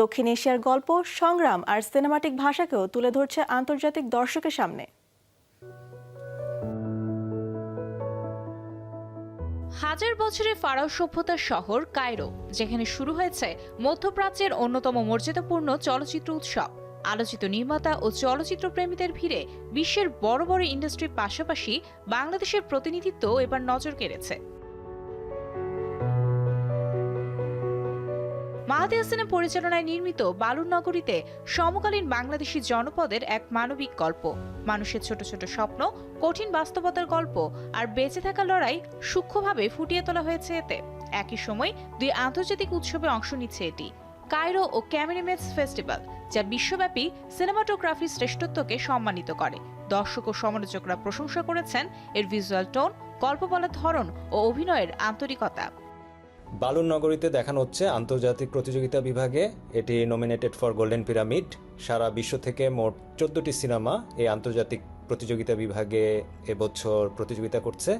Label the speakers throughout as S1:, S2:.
S1: দক্ষিণ এশিয়ার গল্প, সংগ্রাম আর সিনেমাটিক ভাষাকেও তুলে ধরছে আন্তর্জাতিক দর্শকের সামনে।
S2: হাজার বছরের ফারাও সভ্যতার শহর কায়রো, যেখানে শুরু হয়েছে মধ্যপ্রাচ্যের অন্যতম মর্যাদাপূর্ণ চলচ্চিত্র উৎসব। আলোচিত নির্মাতা ও চলচ্চিত্র প্রেমীদের ভিড়ে বিশ্বের বড় বড় ইন্ডাস্ট্রির পাশাপাশি বাংলাদেশের প্রতিনিধিত্ব এবার নজর কেড়েছে। মাহাদি হাসানের পরিচালনায় নির্মিত বালুর নগরীতে সমকালীন বাংলাদেশি জনপদের এক মানবিক গল্প, মানুষের ছোট ছোট স্বপ্ন, কঠিন বাস্তবতার গল্প আর বেঁচে থাকা লড়াই সূক্ষ্মভাবে ফুটিয়ে তোলা হয়েছে এতে। একই সময় দুই আন্তর্জাতিক উৎসবে অংশ নিচ্ছে এটি। কায়রো ও ক্যামেরিমেটস ফেস্টিভ্যাল, যা বিশ্বব্যাপী সিনেমাটোগ্রাফির শ্রেষ্ঠত্বকে সম্মানিত করে। দর্শক ও সমালোচকরা প্রশংসা করেছেন এর ভিজুয়াল টোন, গল্প বলার ধরন ও অভিনয়ের আন্তরিকতা।
S3: বালুর নগরীতে দেখানো হচ্ছে আন্তর্জাতিক প্রতিযোগিতা বিভাগে এটি নমিনেটেড ফর গোল্ডেন পিরামিড সারা বিশ্ব থেকে মোট চোদ্দটি সিনেমা এই আন্তর্জাতিক প্রতিযোগিতা বিভাগে এবছর প্রতিযোগিতা করছে।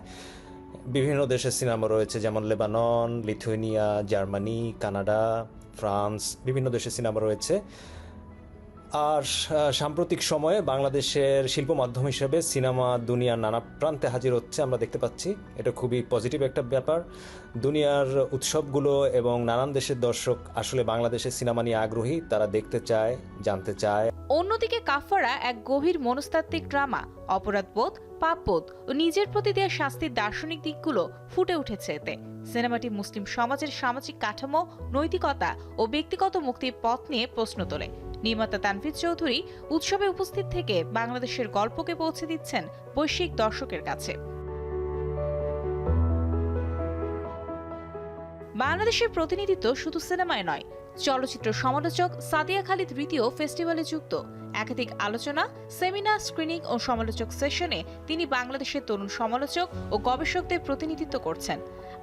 S3: বিভিন্ন দেশের সিনেমা রয়েছে, যেমন Lebanon, Lithuania, Germany, Canada, France, বিভিন্ন দেশের সিনেমা রয়েছে। আর সাম্প্রতিক সময়ে বাংলাদেশের শিল্প মাধ্যম হিসেবে সিনেমা দুনিয়ার নানা প্রান্তে হাজির হচ্ছে, আমরা দেখতে পাচ্ছি। এটা খুবই পজিটিভ একটা ব্যাপার। দুনিয়ার উৎসবগুলো এবং নানান দেশের দর্শক আসলে বাংলাদেশের সিনেমা নিয়ে আগ্রহী। তারা দেখতে চায়, জানতে চায়।
S2: অন্যদিকে কাফারা এক গভীর মনস্তাত্ত্বিক ড্রামা, অপরাধবোধ, পাপবোধ ও নিজের প্রতি দেওয়া শাস্তির দার্শনিক দিকগুলো ফুটে উঠেছে এতে। সিনেমাটি মুসলিম সমাজের সামাজিক কাঠামো, নৈতিকতা ও ব্যক্তিগত মুক্তির পথ নিয়ে প্রশ্ন তোলে। নির্মাতা তানভীর চৌধুরী উৎসবে উপস্থিত থেকে বাংলাদেশের গল্পকে পৌঁছে দিচ্ছেন বৈশ্বিক দর্শকের কাছে। বাংলাদেশের প্রতিনিধিত্ব শুধু সিনেমায় নয়, চলচ্চিত্র সমালোচক সাদিয়া খালিদ রীতিও ফেস্টিভ্যালে যুক্ত। একাধিক আলোচনা, সেমিনার, স্ক্রিনিং ও সমালোচক সেশনে তিনি বাংলাদেশের তরুণ সমালোচক ও গবেষকদের প্রতিনিধিত্ব করছেন।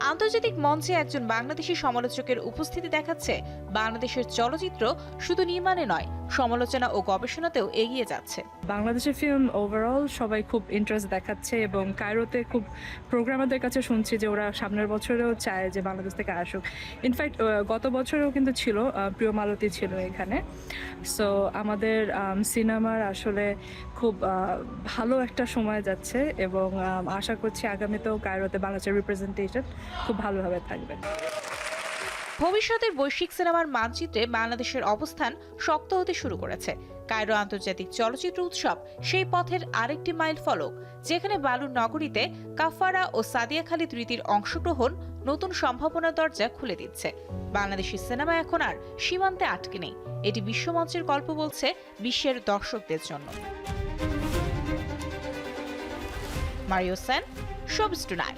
S2: আন্তর্জাতিক মঞ্চে একজন বাংলাদেশি সমালোচকের উপস্থিতি দেখাচ্ছে। বাংলাদেশের চলচ্চিত্র শুধু নির্মাণে নয়, সমালোচনা ও গবেষণাতেও এগিয়ে যাচ্ছে।
S4: বাংলাদেশের ফিল্ম ওভারঅল সবাই খুব ইন্টারেস্ট দেখাচ্ছে এবং কায়রোতে খুব প্রোগ্রামারদের কাছে শুনছি যে ওরা সামনের বছরেও চায় যে বাংলাদেশ থেকে আসুক। ইনফ্যাক্ট গত বছরেও কিন্তু ছিল প্রিয় মালতী ছিল এখানে। সো আমাদের সিনেমার আসলে খুব ভালো একটা সময় যাচ্ছে এবং আশা করছি আগামীতেও কায়রোতে বাংলাদেশের রিপ্রেজেন্টেশন খুব ভালোভাবে থাকবে
S2: ভবিষ্যতের বৈশ্বিক সিনেমার মানচিত্রে বাংলাদেশের অবস্থান শক্ত হতে শুরু করেছে। কায়রো আন্তর্জাতিক চলচ্চিত্র উৎসব সেই পথের আরেকটি মাইল ফলক, যেখানে বালুর নগরীতে কাফারা ও সাদিয়া খালিদ রীতির অংশগ্রহণ নতুন সম্ভাবনার দরজা খুলে দিচ্ছে। বাংলাদেশি সিনেমা এখন আর সীমান্তে আটকে নেই। এটি বিশ্বমঞ্চের গল্প বলছে বিশ্বের দর্শকদের জন্য। Mario Sen showbiz tonight